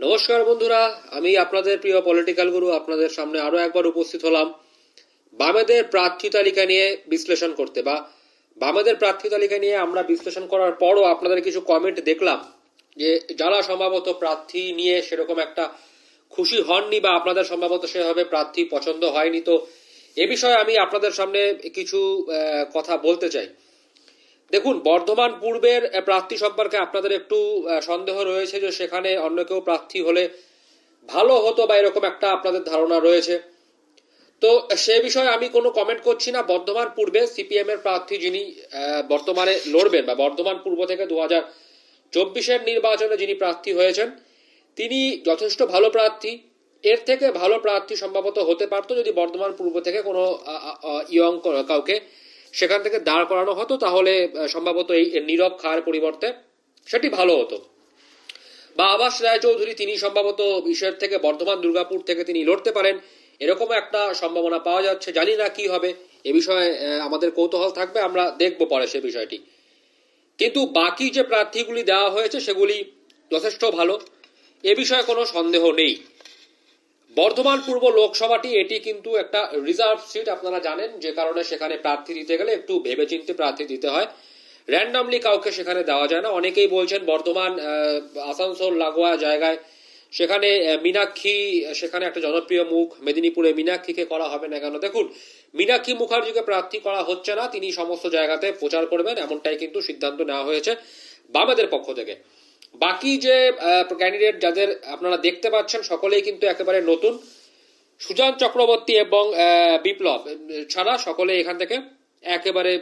নমস্কার বন্ধুরা, আমি আপনাদের প্রিয় পলিটিক্যাল গুরু আপনাদের সামনে আরও একবার উপস্থিত হলাম। বামেদের প্রার্থী তালিকা নিয়ে বিশ্লেষণ করতে বা বামেদের প্রার্থী তালিকা নিয়ে আমরা বিশ্লেষণ করার পরও আপনাদের কিছু কমেন্ট দেখলাম যে যারা সম্ভবত প্রার্থী নিয়ে সেরকম একটা খুশি হননি বা আপনাদের সম্ভবত সেভাবে প্রার্থী পছন্দ হয়নি, তো এ বিষয়ে আমি আপনাদের সামনে কিছু কথা বলতে চাই। দেখুন, বর্ধমান পূর্বের প্রার্থী সম্পর্কে আপনাদের একটু সন্দেহ রয়েছে যে সেখানে অন্য কেউ প্রার্থী হলে ভালো হতো বা এরকম একটা আপনাদের ধারণা রয়েছে। তো সে বিষয়ে আমি কোনো কমেন্ট করছি না। বর্ধমান পূর্বে সিপিএম এর প্রার্থী যিনি বর্তমানে লড়বেন বা বর্ধমান পূর্ব থেকে দু হাজার চব্বিশের নির্বাচনে যিনি প্রার্থী হয়েছেন, তিনি যথেষ্ট ভালো প্রার্থী। এর থেকে ভালো প্রার্থী সম্ভবত হতে পারতো যদি বর্ধমান পূর্ব থেকে কোনো ইয়ং কাউকে সেখান থেকে দাঁড় করানো হতো, তাহলে সম্ভবত এই নীরব খার পরিবর্তে সেটি ভালো হতো। বা আবাস রায়চৌধুরী, তিনি সম্ভবত বিষয়ের থেকে, বর্ধমান, দুর্গাপুর থেকে তিনি লড়তে পারেন, এরকম একটা সম্ভাবনা পাওয়া যাচ্ছে। জানি না কি হবে, এ বিষয়ে আমাদের কৌতূহল থাকবে, আমরা দেখব পরে সে বিষয়টি। কিন্তু বাকি যে প্রার্থীগুলি দেওয়া হয়েছে, সেগুলি যথেষ্ট ভালো, এ বিষয়ে কোনো সন্দেহ নেই। বর্ধমান পূর্ব লোকসভাটি, এটি কিন্তু একটা রিজার্ভ সিট আপনারা জানেন, যে কারণে সেখানে প্রার্থী দিতে গেলে একটু ভেবেচিন্তে প্রার্থী দিতে হয়। র্যান্ডামলি কাউকে সেখানে দেওয়া যায় না। অনেকেই বলছেন বর্ধমান আসানসোল, লাগোয়া জায়গায় সেখানে মীনাক্ষী, সেখানে একটা জনপ্রিয় মুখ, মেদিনীপুরে মীনাক্ষীকে করা হবে না কেন? দেখুন, মীনাক্ষী মুখার্জিকে প্রার্থী করা হচ্ছে না। তিনি সমস্ত জায়গাতে প্রচার করবেন, এমনটাই কিন্তু সিদ্ধান্ত নেওয়া হয়েছে বামেদের পক্ষ থেকে। বাকি যে ক্যান্ডিডেট যাদের আপনারা দেখতে পাচ্ছেন, সকলেই কিন্তু একেবারে নতুন। সুজান চক্রবর্তী এবং বিপ্লব ছাড়া সকলে এখান থেকে একেবারে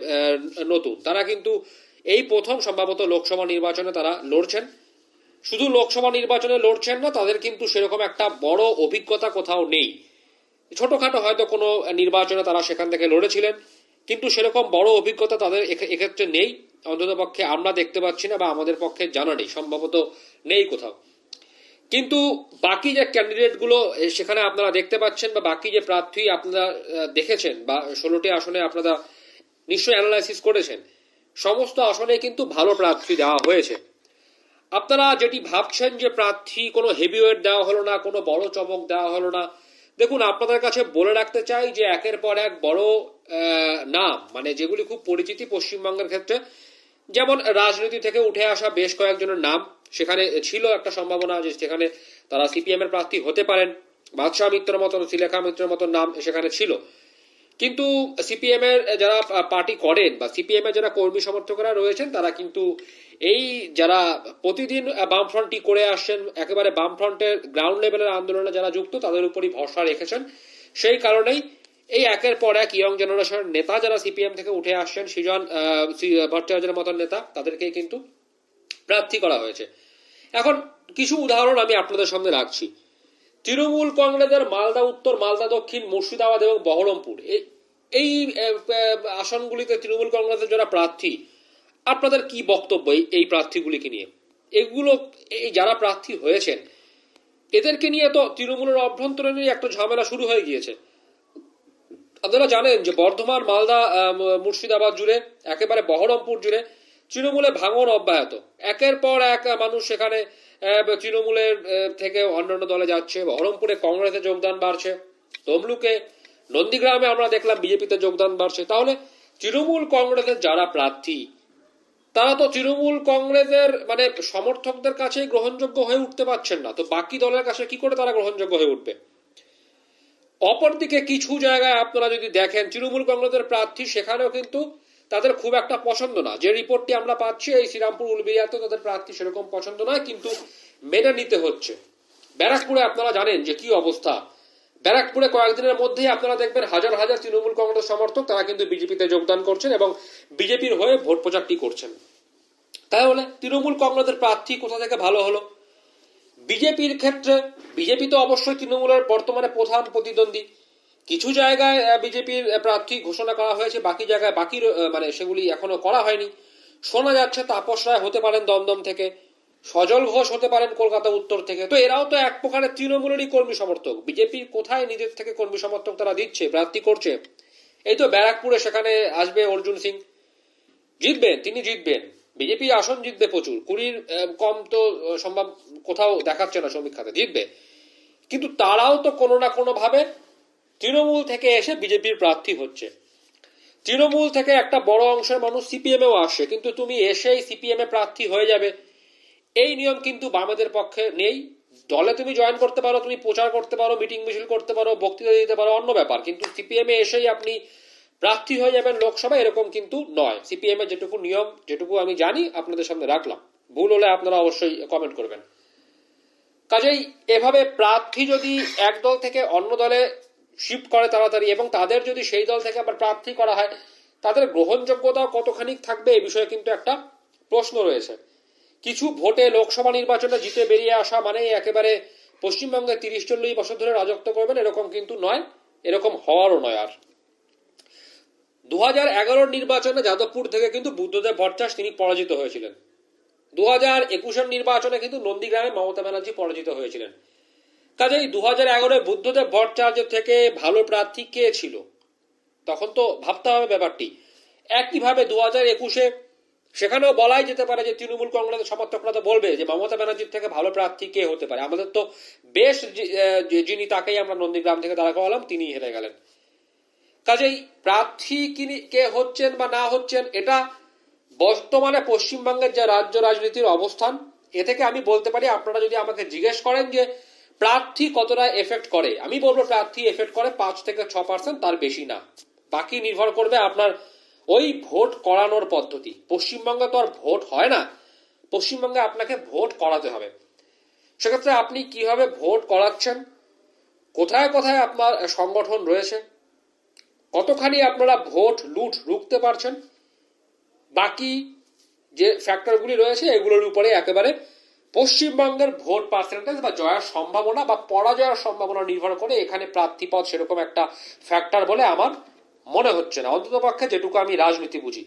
নতুন। তারা কিন্তু এই প্রথম সম্ভবত লোকসভা নির্বাচনে তারা লড়ছেন। শুধু লোকসভা নির্বাচনে লড়ছেন না, তাদের কিন্তু সেরকম একটা বড় অভিজ্ঞতা কোথাও নেই। ছোটখাটো হয়তো কোনো নির্বাচনে তারা সেখান থেকে লড়েছিলেন, কিন্তু সেরকম বড় অভিজ্ঞতা তাদের এক্ষে- এক্ষেত্রে নেই। অন্তত পক্ষে আমরা দেখতে পাচ্ছি না বা আমাদের পক্ষে জানা নেই, সম্ভবত নেই কোথাও। কিন্তু বাকি যে ক্যান্ডিডেটগুলো সেখানে আপনারা দেখতে পাচ্ছেন বা বাকি যে প্রার্থী আপনারা দেখেছেন বা ষোলোটি আসনে আপনারা নিশ্চয়ই অ্যানালাইসিস করেছেন, সমস্ত আসনে কিন্তু ভালো প্রার্থী দেওয়া হয়েছে। আপনারা যেটি ভাবছেন যে প্রার্থী কোনো হেভিওয়েট দেওয়া হলো না, কোনো বড় চমক দেওয়া হলো না, দেখুন আপনাদের কাছে বলে রাখতে চাই যে একের পর এক বড় নাম মানে যেগুলি খুব পরিচিতি পশ্চিমবঙ্গের ক্ষেত্রে যেমন রাজনীতি থেকে উঠে আসা বেশ কয়েকজনের নাম, সেখানে ছিল একটা সম্ভাবনা যে সেখানে তারা সিপিএম এর প্রার্থী হতে পারেন। বাদশাহ মিত্র মতন শ্রীলেখা মিত্রের মতন নাম সেখানে ছিল। কিন্তু সিপিএম এর যারা পার্টি করেন বা সিপিএম এর যারা কর্মী সমর্থকরা রয়েছেন, তারা কিন্তু এই যারা প্রতিদিন বামফ্রন্টটি করে আসছেন, একেবারে বামফ্রন্টের গ্রাউন্ড লেভেলের আন্দোলনে যারা যুক্ত, তাদের উপরই ভরসা রেখেছেন। সেই কারণেই এই একের পর এক ইয়ং জেনারেশনের নেতা যারা সিপিএম থেকে উঠে আসছেন, সৃজন ভট্টাচার্যের মতন নেতা তাদেরকে কিন্তু প্রার্থী করা হয়েছে। এখন কিছু উদাহরণ আমি আপনাদের সামনে রাখছি। তৃণমূল কংগ্রেসের মালদা উত্তর, মালদা দক্ষিণ, মুর্শিদাবাদ এবং বহরমপুর এই আসনগুলিতে তৃণমূল কংগ্রেসের যারা প্রার্থী, আপনাদের কি বক্তব্য এই- এই প্রার্থীগুলিকে নিয়ে? এগুলো, এই যারা প্রার্থী হয়েছেন, এদেরকে নিয়ে তো তৃণমূলের অভ্যন্তরীণ একটা ঝামেলা শুরু হয়ে গিয়েছে। আপনারা জানেন যে বর্ধমান, মালদা মুর্শিদাবাদ জুড়ে, একেবারে বহরমপুর জুড়ে তৃণমূলে ভাঙন অব্যাহত। একের পর এক মানুষ সেখানে তৃণমূলের থেকে অন্যান্য দলে যাচ্ছে। বহরমপুরে কংগ্রেসে যোগদান বাড়ছে। তমলুকে, নন্দীগ্রামে আমরা দেখলাম বিজেপিতে যোগদান বাড়ছে। তাহলে তৃণমূল কংগ্রেসের যারা প্রার্থী, তারা তো তৃণমূল কংগ্রেসের মানে সমর্থকদের কাছেই গ্রহণযোগ্য হয়ে উঠতে পারছেন না। তো বাকি দলের কাছে কি করে তারা গ্রহণযোগ্য হয়ে উঠবে? অপরদিকে কিছু জায়গায় আপনারা যদি দেখেন, তৃণমূল কংগ্রেসের প্রার্থী সেখানেও কিন্তু তাদের খুব একটা পছন্দ না। যে রিপোর্টটি আমরা পাচ্ছি, এই শ্রীরামপুর উলবেরিয়াতে তাদের প্রার্থী সেরকম পছন্দ নয়, কিন্তু মেনে নিতে হচ্ছে। ব্যারাকপুরে আপনারা জানেন যে কি অবস্থা। ব্যারাকপুরে কয়েকদিনের মধ্যেই আপনারা দেখবেন হাজার হাজার তৃণমূল কংগ্রেস সমর্থক তারা কিন্তু বিজেপিতে যোগদান করছেন এবং বিজেপির হয়ে ভোট প্রচারটি করছেন। তাহলে তৃণমূল কংগ্রেসের প্রার্থী কোথা থেকে ভালো হলো? বিজেপির ক্ষেত্রে, বিজেপি তো অবশ্যই তৃণমূলের বর্তমানে প্রধান প্রতিদ্বন্দ্বী। কিছু জায়গায় বিজেপির প্রার্থী ঘোষণা করা হয়েছে, বাকি জায়গায় বাকি মানে সেগুলি এখনও করা হয়নি। শোনা যাচ্ছে তাপস রায় হতে পারেন দমদম থেকে, সজল ঘোষ হতে পারেন কলকাতা উত্তর থেকে। তো এরাও তো এক প্রকারের তৃণমূলেরই কর্মী সমর্থক। বিজেপির কোথায় নিজের থেকে কর্মী সমর্থক তারা দিচ্ছে, প্রার্থী করছে? এই তো ব্যারাকপুরে সেখানে আসবে অর্জুন সিং। জিতবেন, তিনি জিতবেন। বিজেপি আসন জিতবে প্রচুর, কুড়ির কম তো সম্ভব কোথাও দেখাচ্ছে না সমীক্ষাতে জিতবে। কিন্তু তারাও তো কোনো না কোনো ভাবে তৃণমূল থেকে এসে বিজেপির প্রার্থী হচ্ছে। তৃণমূল থেকে একটা বড় অংশের মানুষ সিপিএমেও আসে, কিন্তু তুমি এসেই সিপিএম এ প্রার্থী হয়ে যাবে। এই নিয়ম কিন্তু বামেদের পক্ষে নেই। দলে তুমি জয়েন করতে পারো, তুমি প্রচার করতে পারো মিটিং মিছিল করতে পারো, বক্তৃতা দিতে পারো, অন্য ব্যাপার। কিন্তু সিপিএম এসেই আপনি প্রার্থী হয়ে যাবেন লোকসভা, এরকম কিন্তু নয়। সিপিএম এর যেটুকু নিয়ম, যেটুকু আমি জানি, আপনাদের সামনে রাখলাম। ভুল হলে আপনারা অবশ্যই কমেন্ট করবেন। কাজেই এভাবে প্রার্থী যদি এক দল থেকে অন্য দলে শিফট করে তাড়াতাড়ি এবং তাদের যদি সেই দল থেকে আবার প্রার্থী করা হয়, তাদের গ্রহণযোগ্যতা কতখানি থাকবে এ বিষয়ে কিন্তু একটা প্রশ্ন রয়েছে। কিছু ভোটে লোকসভা নির্বাচনে জিতে বেরিয়ে আসা মানে একেবারে পশ্চিমবঙ্গে তিরিশ চল্লিশ বছর ধরে রাজত্ব করবেন, এরকম কিন্তু নয়। এরকম হওয়ারও নয় আর। দু হাজার এগারোর নির্বাচনে যাদবপুর থেকে কিন্তু বুদ্ধদেব ভট্টাচ তিনি পরাজিত হয়েছিলেন। দু হাজার একুশের নির্বাচনে কিন্তু নন্দীগ্রামে মমতা ব্যানার্জি পরাজিত হয়েছিলেন। কাজেই দু হাজার এগারোয় বুদ্ধদেব ভট্টাচার্যের থেকে ভালো প্রার্থী কে ছিল? তখন তো ভাবতে হবে ব্যাপারটি। একইভাবে দু হাজার একুশে সেখানেও বলাই যেতে পারে যে তৃণমূল কংগ্রেসের সমর্থকরা তো বলবে যে মমতা ব্যানার্জির থেকে ভালো প্রার্থী কে হতে পারে। আমাদের তো বেশ যিনি তাকেই আমরা নন্দীগ্রাম থেকে দাঁড়া করালাম তিনি হেরে গেলেন। কাজেই প্রার্থী কিনি, কে হচ্ছেন বা না হচ্ছেন, এটা বর্তমানে পশ্চিমবঙ্গের যে রাজ্য রাজনীতির অবস্থান, এ থেকে আমি বলতে পারি, আপনারা যদি আমাকে জিজ্ঞেস করেন যে প্রার্থী কতটা এফেক্ট করে, আমি বলব প্রার্থী এফেক্ট করে পাঁচ থেকে ছ পার্সেন্ট তার বেশি না। বাকি নির্ভর করবে আপনার ওই ভোট করানোর পদ্ধতি। পশ্চিমবঙ্গে তো আর ভোট হয় না, পশ্চিমবঙ্গে আপনাকে ভোট করাতে হবে। সেক্ষেত্রে আপনি কীভাবে ভোট করাচ্ছেন, কোথায় কোথায় আপনার সংগঠন রয়েছে কতখানি আপনারা ভোট, লুট রুখতে পারছেন? বাকি যে ফ্যাক্টরগুলি রয়েছে, এগুলোর উপরে একেবারে পশ্চিমবঙ্গের ভোট পার্সেন্টেজ বা জয়ের সম্ভাবনা বা পরাজয়ের সম্ভাবনা নির্ভর করে এখানে প্রার্থীপদ সেরকম একটা ফ্যাক্টর বলে আমার মনে হচ্ছে না। অন্তত পক্ষে যেটুকু আমি রাজনীতি বুঝি।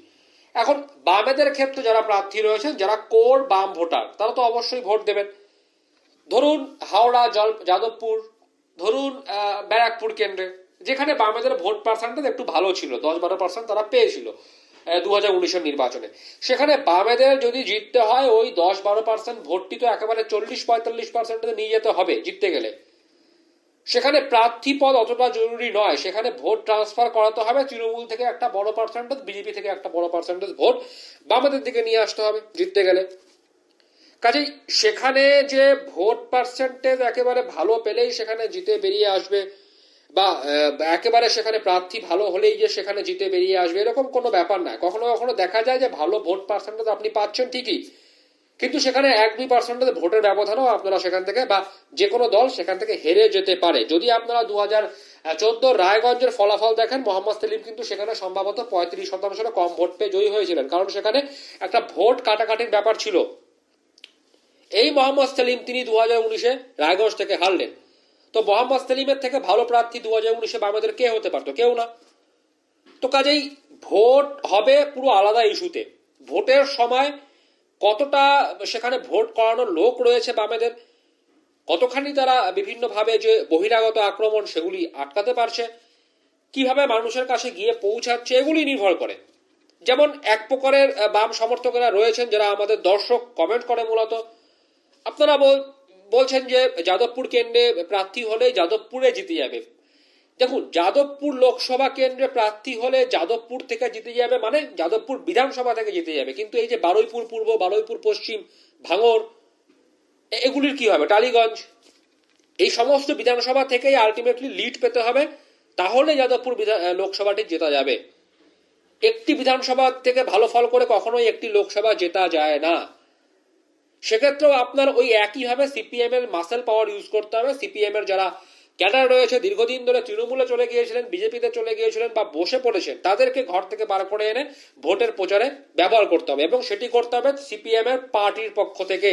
এখন বামেদের ক্ষেত্রে যারা প্রার্থী রয়েছেন, যারা কোর বাম ভোটার, তারা তো অবশ্যই ভোট দেবেন। ধরুন হাওড়া, জল, যাদবপুর, ধরুন ব্যারাকপুর কেন্দ্রে। যেখানে বামেদের ভোট পার্সেন্টেজ একটু ভালো ছিল, দশ বারো পার্সেন্ট তারা পেয়েছিল দু হাজার উনিশের নির্বাচনে। সেখানে বামেদের যদি জিততে হয়, ওই দশ বারো পার্সেন্ট ভোটটি তো একেবারে চল্লিশ পঁয়তাল্লিশ পার্সেন্টে নিয়ে যেতে হবে জিততে গেলে। সেখানে প্রার্থী পদ অতটা জরুরি নয়, সেখানে ভোট ট্রান্সফার করাতে হবে, তৃণমূল থেকে একটা বড় পার্সেন্টেজ বিজেপি থেকে একটা বড় পার্সেন্টেজ ভোট বামেদের দিকে নিয়ে আসতে হবে জিততে গেলে। কাজেই সেখানে যে ভোট পার্সেন্টেজ একেবারে ভালো পেলেই সেখানে জিতে বেরিয়ে আসবে বা একেবারে সেখানে প্রার্থী ভালো হলেই যে সেখানে জিতে বেরিয়ে আসবে, এরকম কোনো ব্যাপার না। কখনো কখনো দেখা যায় যে ভালো ভোট পার্সেন্টেজ আপনি পাচ্ছেন ঠিকই, কিন্তু সেখানে এক দুই পার্সেন্টেজ ভোটের ব্যবধানও আপনারা সেখান থেকে বা যে কোনো দল সেখান থেকে হেরে যেতে পারে। যদি আপনারা দু হাজার চোদ্দ রায়গঞ্জের ফলাফল দেখেন, মোহাম্মদ সেলিম কিন্তু সেখানে সম্ভবত পঁয়ত্রিশ শতাংশের কম ভোট পেয়ে জয়ী হয়েছিলেন, কারণ সেখানে একটা ভোট কাটাকাটির ব্যাপার ছিল। এই মোহাম্মদ সেলিম, তিনি দু হাজার উনিশে রায়গঞ্জ থেকে হারলেন। তো মোহাম্মদ সেলিমের থেকে ভালো প্রার্থী দু হাজার উনিশে বামেদের কে হতে পারতো? কেউ না। তো কাজেই ভোট হবে পুরো আলাদা ইস্যুতে। ভোটের সময় কতটা সেখানে ভোট করানোর লোক রয়েছে বামেদের, কতখানি তারা বিভিন্নভাবে যে বহিরাগত আক্রমণ সেগুলি আটকাতে পারছে, কীভাবে মানুষের কাছে গিয়ে পৌঁছাচ্ছে, এগুলি নির্ভর করে। যেমন এক প্রকারের বাম সমর্থকেরা রয়েছেন যারা আমাদের দর্শক কমেন্ট করে মূলত। আপনারা বল- বলছেন যে যাদবপুর কেন্দ্রে প্রার্থী হলে যাদবপুরে জিতে যাবে। দেখুন, যাদবপুর লোকসভা কেন্দ্রে প্রার্থী হলে যাদবপুর থেকে জিতে যাবে মানে যাদবপুর বিধানসভা থেকে জিতে যাবে। কিন্তু এই যে বারুইপুর পূর্ব, বারুইপুর পশ্চিম ভাঙর এগুলির কি হবে? টালিগঞ্জ, এই সমস্ত বিধানসভা থেকেই আলটিমেটলি লিড পেতে হবে, তাহলে যাদবপুর লোকসভাটি জেতা যাবে। একটি বিধানসভা থেকে ভালো ফল করে কখনোই একটি লোকসভা জেতা যায় না। সেক্ষেত্রেও আপনার ওই একইভাবে সিপিএম এর মাসেল পাওয়ার ইউজ করতে হবে। সিপিএম এর যারা ক্যাডার রয়েছে, দীর্ঘদিন ধরে তৃণমূলে চলে গিয়েছিলেন বিজেপিতে চলে গিয়েছিলেন বা বসে পড়েছেন, তাদেরকে ঘর থেকে বার করে এনে ভোটের প্রচারে ব্যবহার করতে হবে এবং সেটি করতে হবে সিপিএম এর পার্টির পক্ষ থেকে।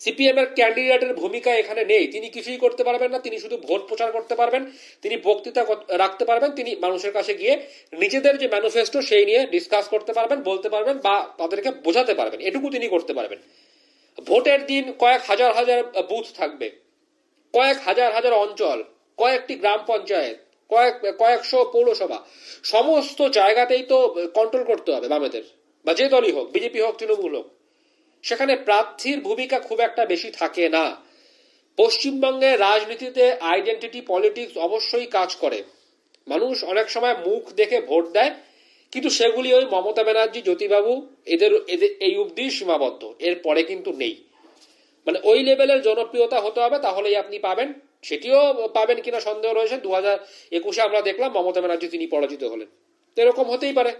সিপিএম এর ক্যান্ডিডেটের ভূমিকা এখানে নেই। তিনি কিছুই করতে পারবেন না, তিনি শুধু ভোট প্রচার করতে পারবেন, তিনি বক্তৃতা রাখতে পারবেন, তিনি মানুষের কাছে গিয়ে নিজেদের যে ম্যানিফেস্টো সেই নিয়ে ডিসকাস করতে পারবেন, বলতে পারবেন বা তাদেরকে বোঝাতে পারবেন। এটুকু তিনি করতে পারবেন। ভোটের দিন কয়েক হাজার হাজার বুথ থাকবে। কয়েক হাজার হাজার অঞ্চল, কয়েকটি গ্রাম পঞ্চায়েত, কয়েক, কয়েকশো পৌরসভা, সমস্ত জায়গাতেই তো কন্ট্রোল করতে হবে বামেদের। বা যে দলই হোক বিজেপি হোক, তৃণমূল হোক। সেখানে প্রার্থীর ভূমিকা খুব একটা বেশি থাকে না। পশ্চিমবঙ্গের রাজনীতিতে আইডেন্টিটি পলিটিক্স অবশ্যই কাজ করে। মানুষ অনেক সময় মুখ দেখে ভোট দেয় কিন্তু সেগুলি ওই মমতা ব্যানার্জি, জ্যোতিবাবু, এদের এদের, এই অবধি সীমাবদ্ধ। এর পরে কিন্তু নেই। মানে ওই লেভেলের জনপ্রিয়তা হতে হবে, তাহলেই আপনি পাবেন। সেটিও পাবেন কিনা সন্দেহ রয়েছে। দু হাজার একুশে আমরা দেখলাম মমতা ব্যানার্জি তিনি পরাজিত হলেন। তো এরকম হতেই পারে।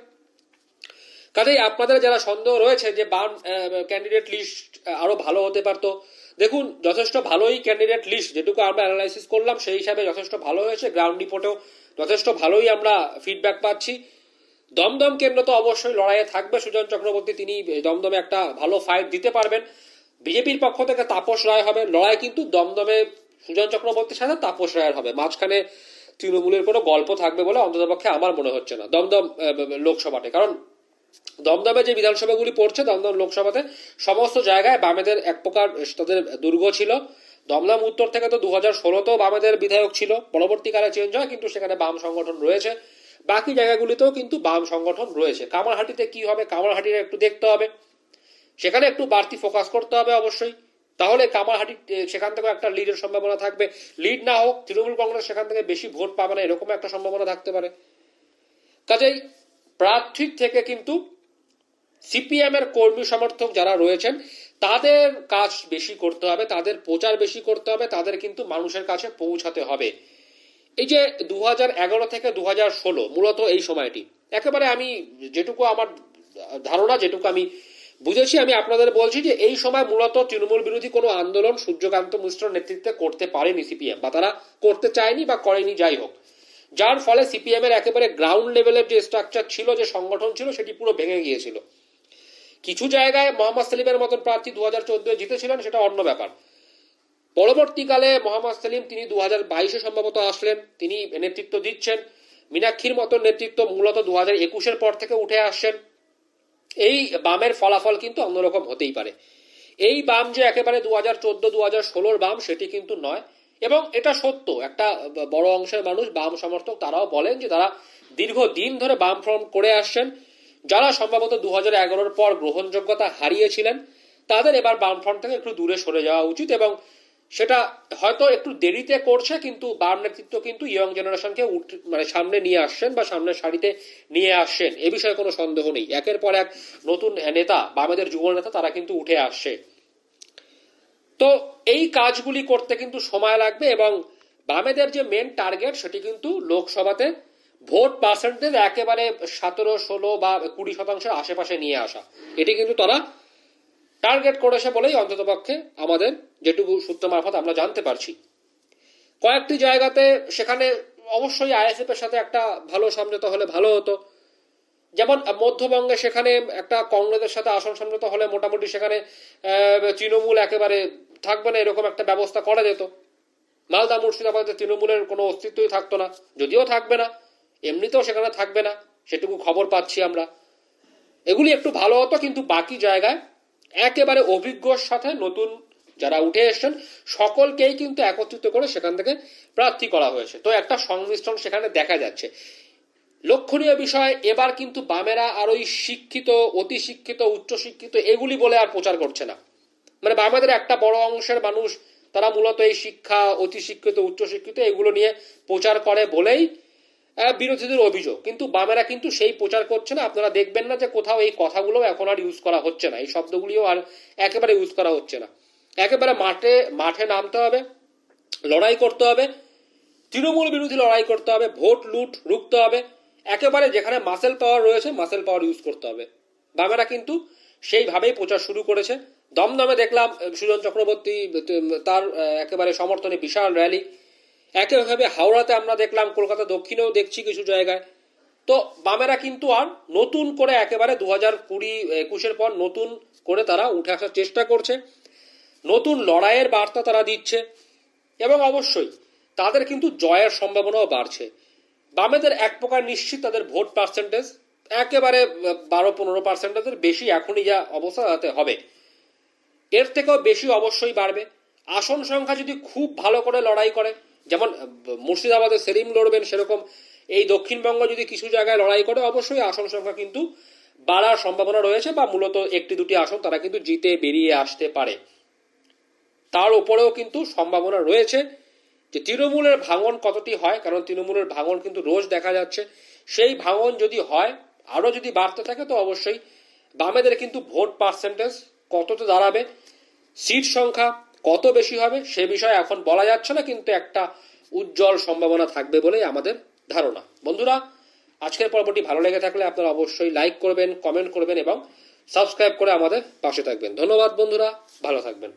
কাজেই আপনাদের যারা সন্দেহ রয়েছে যে বাম ক্যান্ডিডেট লিস্ট আরও ভালো হতে পারতো, দেখুন, যথেষ্ট ভালোই ক্যান্ডিডেট লিস্ট যেটুকু আমরা অ্যানালাইসিস করলাম, সেই হিসাবে যথেষ্ট ভালো হয়েছে। গ্রাউন্ড রিপোর্টেও যথেষ্ট ভালোই আমরা ফিডব্যাক পাচ্ছি। দমদম কেন্দ্র তো অবশ্যই লড়াইয়ে থাকবে, সুজন চক্রবর্তী। তিনি দমদমে একটা ভালো ফাইট দিতে পারবেন। বিজেপির পক্ষ থেকে তাপস রায় হবে। লড়াই কিন্তু দমদমে সুজন চক্রবর্তীর সাথে তাপস রায়ের হবে। মাঝখানে তৃণমূলের কোনো গল্প থাকবে বলে অন্ততপক্ষে আমার মনে হচ্ছে না। দমদম লোকসভাতে। কারণ দমদমে যে বিধানসভাগুলি পড়ছে, দমদম লোকসভাতে সমস্ত জায়গায় বামেদের এক প্রকার তাদের দুর্গ ছিল। দমদম উত্তর থেকে তো দু হাজার ষোলোতেও বামেদের বিধায়ক ছিল। পরবর্তীকালে চেঞ্জ হয়, কিন্তু সেখানে বাম সংগঠন রয়েছে। বাকি জায়গাগুলিতেও কিন্তু বাম সংগঠন রয়েছে। কামারহাটিতে কি হবে? কামারহাটির একটু দেখতে হবে। সেখানে একটু বাড়তি ফোকাস করতে হবে অবশ্যই। তাহলে কামারহাটি সেখান থেকে একটা লিডের সম্ভাবনা থাকবে। লিড না হোক, তৃণমূল কংগ্রেস সেখান থেকে বেশি ভোট পাবে না, এরকম একটা সম্ভাবনা থাকতে পারে। কাজেই প্রার্থীর থেকে কিন্তু সিপিএম এর কর্মী সমর্থক যারা রয়েছেন, তাদের কাজ বেশি করতে হবে, তাদের প্রচার বেশি করতে হবে, তাদের কিন্তু মানুষের কাছে পৌঁছাতে হবে। এই যে দু হাজার এগারো থেকে দু হাজার ষোলো, মূলত এই সময়টি, একেবারে আমি যেটুকু আমার ধারণা, যেটুকু আমি বুঝেছি, আমি আপনাদের বলছি যে এই সময় মূলত তৃণমূল বিরোধী কোনো আন্দোলন সূর্যকান্ত মিশ্র নেতৃত্বে করতে পারেনি সিপিএম, বা তারা করতে চায়নি বা করেনি, যাই হোক। যার ফলে সিপিএম এর একেবারে গ্রাউন্ড লেভেলের যে স্ট্রাকচার ছিল, যে সংগঠন ছিল, সেটি পুরো ভেঙে গিয়েছিল। কিছু জায়গায় মোহাম্মদ সেলিমের মতন প্রার্থী দু হাজার জিতেছিলেন, সেটা অন্য ব্যাপার। পরবর্তীকালে মোহাম্মদ সেলিম তিনি দু হাজার বাইশে সম্ভবত আসলেন। তিনি নেতৃত্ব দিচ্ছেন। মীনাক্ষীর মতো নেতৃত্ব মূলত দু হাজার একুশের পর থেকে উঠে আসছেন। এই বামের ফলাফল কিন্তু অন্যরকম হতেই পারে। এই বাম যে একেবারে দু হাজার চোদ্দ দু হাজার ষোলোর বাম, সেটি কিন্তু নয়। এবং এটা সত্য, একটা বড় অংশের মানুষ, বাম সমর্থক, তারাও বলেন যে তারা দীর্ঘদিন ধরে বাম ফ্রন্ট করে আসছেন। যারা সম্ভবত দু হাজার এগারোর পর গ্রহণযোগ্যতা হারিয়েছিলেন, তাদের এবার বামফ্রন্ট থেকে একটু দূরে সরে যাওয়া উচিত এবং সেটা হয়তো একটু দেরিতে করছে, কিন্তু বাম নেতৃত্ব কিন্তু ইয়ং জেনারেশনকে মানে সামনে নিয়ে আসছেন বা সামনের সারিতে নিয়ে আসছেন। এ বিষয়ে কোনো সন্দেহ নেই। একের পর এক নতুন নেতা, বামেদের যুব নেতা, তারা কিন্তু উঠে আসছে। তো এই কাজগুলি করতে কিন্তু সময় লাগবে এবং বামেদের যে মেন টার্গেট সেটি কিন্তু লোকসভাতে ভোট পার্সেন্টেজ একেবারে সতেরো, ষোলো বা কুড়ি শতাংশের আশেপাশে নিয়ে আসা। এটি কিন্তু তারা টার্গেট করেছে বলেই অন্ততপক্ষে আমাদের যেটুকু সূত্র মারফত আমরা জানতে পারছি। কয়েকটি জায়গাতে সেখানে অবশ্যই আইএসএফ এর সাথে একটা ভালো সমঝোতা হলে ভালো হতো। যেমন মধ্যবঙ্গে সেখানে একটা কংগ্রেসের সাথে আসন সমঝোতা হলে মোটামুটি সেখানে তৃণমূল একেবারে থাকবে না, এরকম একটা ব্যবস্থা করা যেত। মালদা মুর্শিদাবাদে তৃণমূলের কোনো অস্তিত্বই থাকতো না, যদিও থাকবে না, এমনিতেও সেখানে থাকবে না, সেটুকু খবর পাচ্ছি আমরা। এগুলি একটু ভালো হতো, কিন্তু বাকি জায়গায় একেবারে অভিজ্ঞর সাথে নতুন যারা উঠে এসছেন, সকলকেই কিন্তু একত্রিত করে সেখান থেকে প্রার্থী করা হয়েছে। তো একটা সংমিশ্রণ সেখানে দেখা যাচ্ছে। লক্ষণীয় বিষয়, এবার কিন্তু বামেরা আর ওই শিক্ষিত, অতি শিক্ষিত, উচ্চ শিক্ষিত, এগুলি বলে আর প্রচার করছে না। মানে বামেদের একটা বড় অংশের মানুষ, তারা মূলত এই শিক্ষা, অতি শিক্ষিত, উচ্চ শিক্ষিত, এগুলো নিয়ে প্রচার করে বলেই বিরোধীদের অভিযোগ। কিন্তু বামেরা কিন্তু সেই প্রচার করছে না। আপনারা দেখবেন না যে কোথাও এই কথাগুলো এখন আর ইউজ করা হচ্ছে না। এই শব্দগুলিও আর একেবারে ইউজ করা হচ্ছে না। একেবারে মাঠে মাঠে নামতে হবে, লড়াই করতে হবে, তৃণমূল বিরোধী লড়াই করতে হবে, ভোট, লুট, রুখতে হবে। একেবারে যেখানে মাসেল পাওয়ার রয়েছে মাসেল পাওয়ার ইউজ করতে হবে। বামেরা কিন্তু সেইভাবেই প্রচার শুরু করেছে। দমদমে দেখলাম, সুজন চক্রবর্তী তার, একেবারে সমর্থনে বিশাল র্যালি একইভাবে হাওড়াতে আমরা দেখলাম, কলকাতা দক্ষিণেও দেখছি কিছু জায়গায়। তো বামেরা কিন্তু আর নতুন করে একেবারে দু হাজার কুড়ি, একুশের পর নতুন করে তারা উঠে আসার চেষ্টা করছে। নতুন লড়াইয়ের বার্তা তারা দিচ্ছে এবং অবশ্যই তাদের কিন্তু জয়ের সম্ভাবনাও বাড়ছে। বামেদের এক প্রকার নিশ্চিত তাদের ভোট পার্সেন্টেজ একেবারে বারো পনেরো পার্সেন্টেজের বেশি এখনই যা অবস্থা তাতে হবে। এর থেকেও বেশি অবশ্যই বাড়বে। আসন সংখ্যা যদি খুব ভালো করে লড়াই করে যেমন মুর্শিদাবাদে সেলিম লড়বেন সেরকম, এই দক্ষিণবঙ্গ যদি কিছু জায়গায় লড়াই করে, অবশ্যই আসন সংখ্যা কিন্তু বাড়ার সম্ভাবনা রয়েছে বা মূলত একটি দুটি আসন তারা কিন্তু জিতে বেরিয়ে আসতে পারে। তার উপরেও কিন্তু সম্ভাবনা রয়েছে যে তৃণমূলের ভাঙন কতটি হয়, কারণ তৃণমূলের ভাঙন কিন্তু রোজ দেখা যাচ্ছে। সেই ভাঙন যদি হয়, আরও যদি বাড়তে থাকে, তো অবশ্যই বামেদের কিন্তু ভোট পার্সেন্টেজ কততে দাঁড়াবে, সিট সংখ্যা কত বেশি হবে সে বিষয়ে এখন বলা যাচ্ছে না, কিন্তু একটা উজ্জ্বল সম্ভাবনা থাকবে বলেই আমাদের ধারণা। বন্ধুরা, আজকের পর্বটি ভালো লেগে থাকলে আপনারা অবশ্যই লাইক করবেন, কমেন্ট করবেন এবং সাবস্ক্রাইব করে আমাদের পাশে থাকবেন। ধন্যবাদ বন্ধুরা, ভালো থাকবেন।